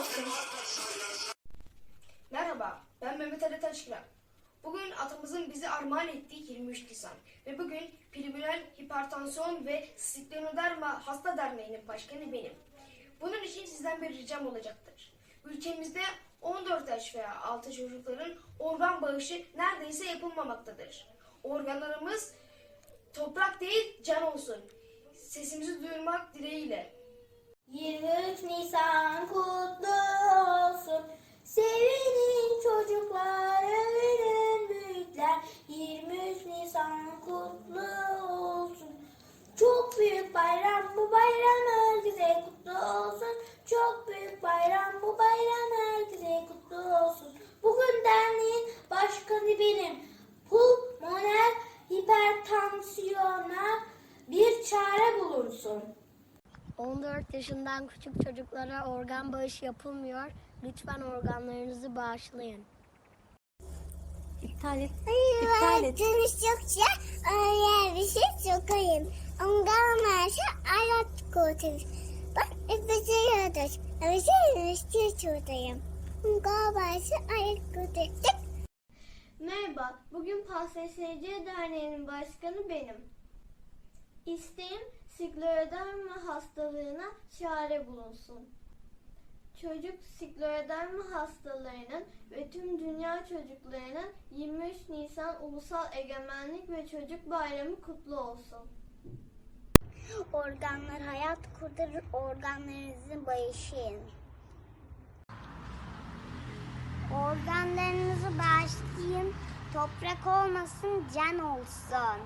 olsun. Merhaba, ben Mehmet Ali Taşkıran. Bugün atamızın bize armağan ettiği 23 Nisan ve bugün Priminal Hipertansiyon ve Sklenoderma Hasta Derneği'nin başkanı benim. Bunun için sizden bir ricam olacaktır. Ülkemizde 14 yaş veya altı çocukların organ bağışı neredeyse yapılmamaktadır. Organlarımız toprak değil can olsun. Sesimizi duyurmak dileğiyle. 23 büyük bayram bu bayram herkese kutlu olsun. Çok büyük bayram bu bayram herkese kutlu olsun. Bugün derneğin başkanı benim. Pulmoner hipertansiyona bir çare bulunsun. 14 yaşından küçük çocuklara organ bağışı yapılmıyor. Lütfen organlarınızı bağışlayın. İptal et. İptal et. konuştukça öyle bir şey sokayım. Ondan varsa ayak kurtarır. Bak öpücü yaradır. Üstü tutayım. Ondan varsa ayak kurtarır. Merhaba, bugün PASSC Derneği'nin başkanı benim. İsteğim skleroderma hastalığına çare bulunsun. Çocuk skleroderma hastalarının ve tüm dünya çocuklarının 23 Nisan Ulusal Egemenlik ve Çocuk Bayramı kutlu olsun. Organlar hayat kurtarır. Organlarınızı bağışlayın. Organlarınızı bağışlayın. Toprak olmasın, can olsun.